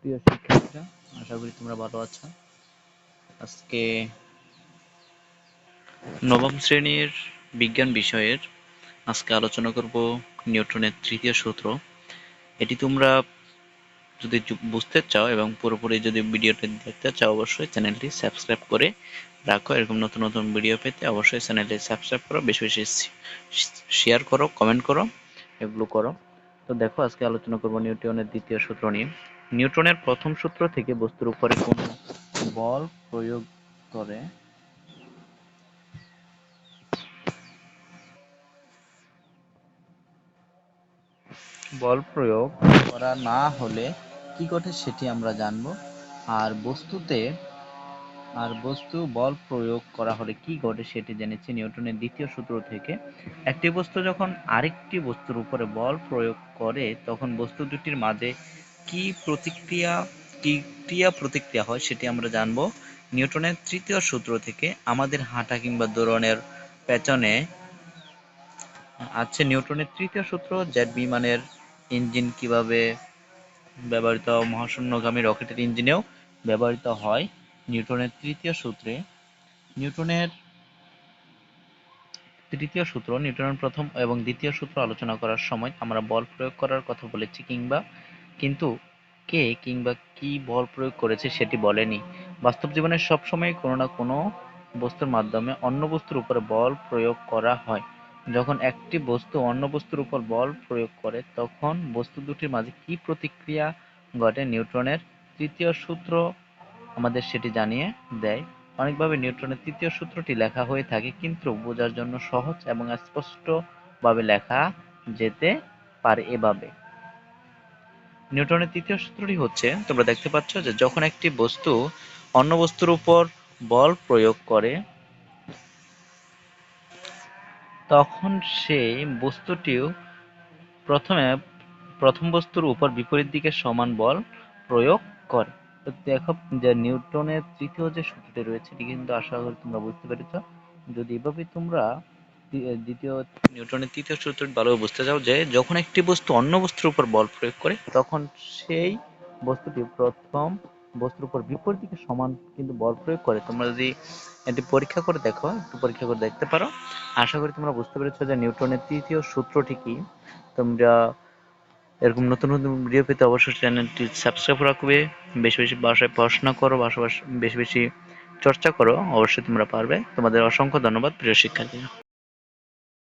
প্রিয় শিক্ষার্থীরা, আশা করি তোমরা ভালো আছো। আজকে নবম শ্রেণির বিজ্ঞান বিষয়ের আজকে আলোচনা করব নিউটনের তৃতীয় সূত্র। এটি তোমরা যদি বুঝতে চাও এবং পুরোপুরি যদি ভিডিওটি দেখতে চাও, অবশ্যই চ্যানেলটি সাবস্ক্রাইব করে রাখো। এরকম নতুন নতুন ভিডিও পেতে অবশ্যই চ্যানেলটি সাবস্ক্রাইব করো, বেশি বেশি শেয়ার করো কমেন্ট করো, এগুলো করো। তো দেখো, আজকে আলোচনা করব নিউটনের দ্বিতীয় সূত্র নিয়ে। নিউটনের প্রথম সূত্র থেকে বস্তুর উপরে কোনো বল প্রয়োগ করে? বল প্রয়োগ করা না হলে কি ঘটে সেটি আমরা জানব। আর বস্তুতে, আর বস্তু বল প্রয়োগ করা হলে কি ঘটে সেটি জেনেছি নিউটনের দ্বিতীয় সূত্র থেকে। একটি বস্তু যখন আরেকটি বস্তুর উপরে বল প্রয়োগ করে, তখন বস্তু দুটির মাঝে কি প্রতিক্রিয়া, কি ক্রিয়া প্রতিক্রিয়া হয় সেটি আমরা জানব। নিউটনের তৃতীয় সূত্র থেকে আমাদের হাঁটা কিংবা দৌড়নের পেছনে আছে নিউটনের তৃতীয় সূত্র, জেট বিমানের ইঞ্জিন কীভাবে ব্যবহৃত মহাশূন্যগামী রকেটের ইঞ্জিনেও ব্যবহৃত হয় নিউটনের তৃতীয় সূত্রে। নিউটনের তৃতীয় সূত্র, নিউটনের প্রথম এবং দ্বিতীয় সূত্র আলোচনা করার সময় আমরা বল প্রয়োগ করার কথা বলেছি কিংবা কিন্তু কে কিংবা কি বল প্রয়োগ করেছে সেটি বলেনি। বাস্তব জীবনে সবসময় কোনো না কোনো বস্তুর মাধ্যমে অন্য বস্তুর উপরে বল প্রয়োগ করা হয়। যখন একটি বস্তু অন্য বস্তুর উপর বল প্রয়োগ করে, তখন বস্তু দুটির মাঝে কি প্রতিক্রিয়া ঘটে নিউটনের তৃতীয় সূত্র আমাদের সেটি জানিয়ে দেয়। অনেকভাবে নিউটনের তৃতীয় সূত্রটি লেখা হয়ে থাকে, কিন্তু বোঝার জন্য সহজ এবং স্পষ্টভাবে লেখা যেতে পারে এভাবে। নিউটনের তৃতীয় সূত্রটি হচ্ছে, তোমরা দেখতে পাচ্ছ যে যখন একটি বস্তু অন্য বস্তুর উপর বল প্রয়োগ করে, তখন সেই বস্তুটিও প্রথমে, প্রথম বস্তুর উপর বিপরীত দিকে সমান বল প্রয়োগ করে। তো দেখো যে নিউটনের তৃতীয় যে সূত্রটি রয়েছে, এটি কিন্তু আশা করি তোমরা বুঝতে পেরেছ। যদি এভাবে তোমরা দ্বিতীয় নিউটনের তৃতীয় সূত্রটি ভালোভাবে বুঝতে চাও যে যখন একটি বস্তু অন্য বস্তুর উপর বল প্রয়োগ করে, তখন সেই বস্তুটি প্রথম বস্তুর উপর বিপরীত দিকে সমান কিন্তু বল প্রয়োগ করে। তোমরা যদি এটি পরীক্ষা করে দেখো, একটু পরীক্ষা করে দেখতে পারো। আশা করি তোমরা বুঝতে পেরেছ যে নিউটনের তৃতীয় সূত্রটি কি। তোমরা এরকম নতুন নতুন ভিডিও পেতে অবশ্যই চ্যানেলটি সাবস্ক্রাইব রাখবে। বেশি বেশি ভাষায় পড়াশোনা করো ভাষা বেশি বেশি চর্চা করো, অবশ্যই তোমরা পারবে। তোমাদের অসংখ্য ধন্যবাদ, প্রিয় শিক্ষার্থীরা।